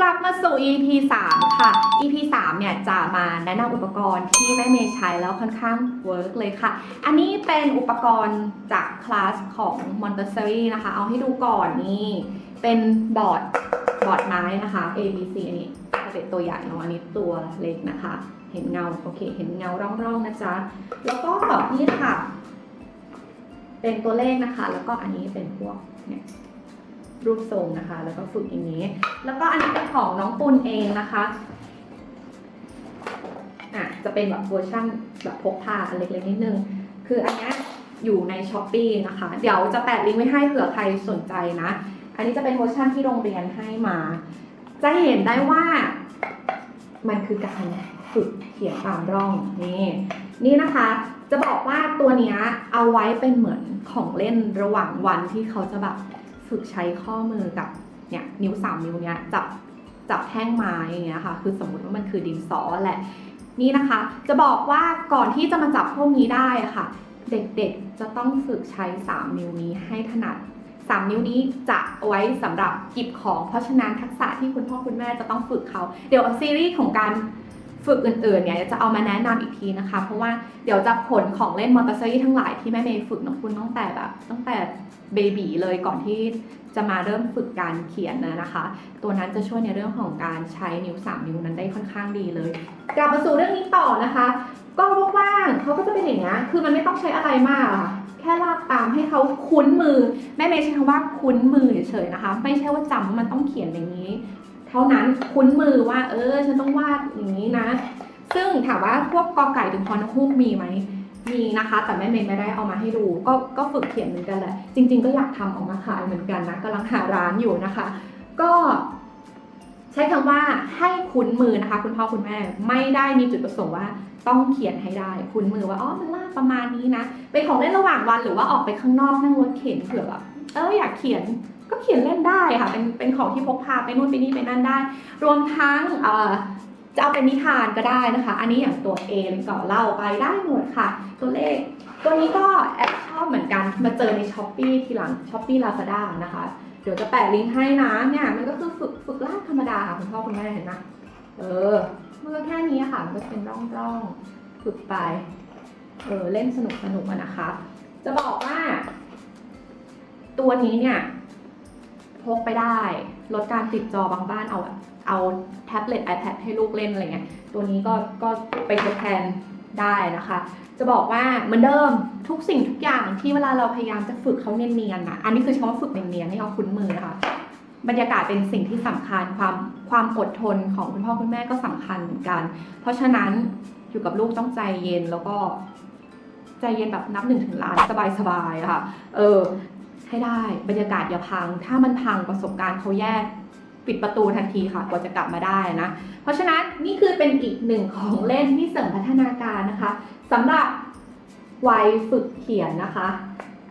กลับมาสู่ EP 3 ค่ะ EP 3 เนี่ยจะมาแนะนำอุปกรณ์ที่แม่เมย์ใช้แล้วค่อนข้างเวิร์กเลยค่ะ อันนี้เป็นอุปกรณ์จากคลาสของ Montessori นะคะ เอาให้ดูก่อนนี่ เป็นบอร์ดบอร์ดไม้นะคะ A B C อันนี้เป็นตัวใหญ่เนาะอันนี้ตัวเล็กนะคะ เห็นเงาโอเค เห็นเงาร่องๆนะจ๊ะ แล้วก็นี่ค่ะ เป็นตัวเลขนะคะ แล้วก็อันนี้เป็นพวกเนี่ย รูปทรงนะคะ แล้วก็ฝึกอย่างนี้ แล้วก็อันนี้เป็นของน้องปุณเองนะคะอะจะเป็นแบบเวอร์ชั่นแบบพกพาอันเล็กๆนิดนึง คืออันนี้อยู่ในช้อปปีนะคะ เดี๋ยวจะแปะลิงก์ไว้ให้เผื่อใครสนใจนะ อันนี้จะเป็นเวอร์ชั่นที่โรงเรียนให้มา จะเห็นได้ว่ามันคือการฝึกเขียนตามร่องนี่นี่นะคะ จะบอกว่าตัวนี้เอาไว้เป็นเหมือนของเล่นระหว่างวันที่เขาจะแบบ ฝึกใช้ข้อมือกับเนี่ยนิ้วสามนิ้วเนี้ยจับจับแท่งไม้อย่างเงี้ยค่ะ คือสมมติว่ามันคือดินสอแหละ นี่นะคะ จะบอกว่าก่อนที่จะมาจับพวกนี้ได้ค่ะ เด็กๆจะต้องฝึกใช้ 3 นิ้วนี้ให้ถนัด 3 นิ้วนี้จะเอาไว้สำหรับหยิบของ เพราะฉะนั้นทักษะที่คุณพ่อคุณแม่จะต้องฝึกเขา เดี๋ยวซีรีส์ของการ ฝึกอื่นๆเนี่ยจะเอามาแนะนำอีกทีนะคะ เพราะว่าเดี๋ยวจะผลของเล่นมอเตอร์ไซค์ทั้งหลายที่แม่เมย์ฝึกน้องคุณตั้งแต่แบบตั้งแต่เบบีเลยก่อนที่จะมาเริ่มฝึกการเขียนนะนะคะ ตัวนั้นจะช่วยในเรื่องของการใช้นิ้ว 3 นิ้วนั้นได้ค่อนข้างดีเลย กลับมาสู่เรื่องนี้ต่อนะคะ ก็ว่างๆเขาก็จะเป็นอย่างนี้ยคือมันไม่ต้องใช้อะไรมากค่ะแค่ลากตามให้เขาคุ้นมือ แม่เมย์ใช้คำว่าคุ้นมือเฉยๆนะคะ ไม่ใช่ว่าจำว่ามันต้องเขียนอย่างนี้ เท่านั้นคุ้นมือว่า เออ ฉันต้องวาดอย่างนี้นะ ซึ่งถามว่าพวกกอไก่ถึงพอนกฮูกมีไหมมีนะคะ แต่แม่เมย์ไม่ได้เอามาให้ดู ก็ก็ฝึกเขียนเหมือนกันแหละจริง ๆ ก็อยากทำออกมาขายเหมือนกันนะกำลังหาร้านอยู่นะคะ ก็ใช้คำว่าให้คุ้นมือนะคะ คุณพ่อคุณแม่ไม่ได้มีจุดประสงค์ว่าต้องเขียนให้ได้ คุ้นมือว่าอ๋อมันลากประมาณนี้นะเป็นของเล่นระหว่างวันหรือว่าออกไปข้างนอกนั่งรถเข็นเผื่อแบบเอออยากเขียน ก็เขียนเล่นได้ค่ะ เป็นเป็นของที่พกพาไปนู่นไปนี่ไปนั่นได้ รวมทั้งเอ่อจะเอาเป็นนิทานก็ได้นะคะ อันนี้อย่างตัวเลยก็เล่าไปได้หมดค่ะ ตัวเลข ตัวนี้ก็แอบชอบเหมือนกันมาเจอในช้อปปีทีหลังช้อปปี้ลาซาด้านะคะ เดี๋ยวจะแปะลิงก์ให้นะเนี่ยมันก็คือฝึกฝึกลากธรรมดาค่ะคุณพ่อคุณแม่เห็นนะเออมันก็แค่นี้ค่ะ มันก็เป็นร่องร่องๆฝึกไป เออเล่นสนุกสนุกอะนะคะ จะบอกว่า ตัวนี้เนี่ย พกไปได้ ลดการติดจอบางบ้านเอาเอาแท็บเล็ต iPad ให้ลูกเล่นอะไรเงี้ยตัวนี้ก็ก็ไปทดแทนได้นะคะ จะบอกว่าเหมือนเดิมทุกสิ่งทุกอย่างที่เวลาเราพยายามจะฝึกเขาเนียนๆนะอันนี้คือเฉพาะฝึกเนียนๆให้เขาคุ้นมือนะคะบรรยากาศเป็นสิ่งที่สำคัญความความอดทนของคุณพ่อคุณแม่ก็สำคัญเหมือนกัน เพราะฉะนั้นอยู่กับลูกต้องใจเย็นแล้วก็ ใจเย็นแบบนับหนึ่งถึงล้านสบายๆค่ะ เออ ให้ได้ บรรยากาศอย่าพัง ถ้ามันพังประสบการณ์เขาแยกปิดประตูทันทีค่ะกว่าจะกลับมาได้นะ เพราะฉะนั้นนี่คือเป็นอีกหนึ่งของเล่นที่เสริมพัฒนาการนะคะสำหรับวัยฝึกเขียนนะคะ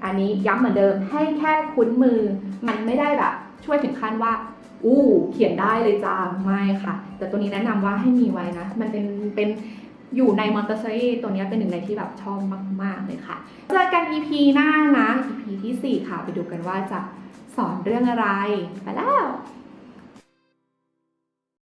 อันนี้ย้ำเหมือนเดิมให้แค่คุ้นมือ มันไม่ได้แบบ ช่วยถึงขั้นว่า อู้ เขียนได้เลยจ้าไม่ค่ะ แต่ตัวนี้แนะนำว่าให้มีไว้นะ มันเป็นเป็น อยู่ในมอนเตสซอรีตัวนี้เป็นหนึ่งในที่แบบชอบมาก ๆ เลยค่ะ เจอกัน EP หน้านะ EP ที่ 4 ค่ะ ไปดูกันว่าจะสอนเรื่องอะไร ไปแล้ว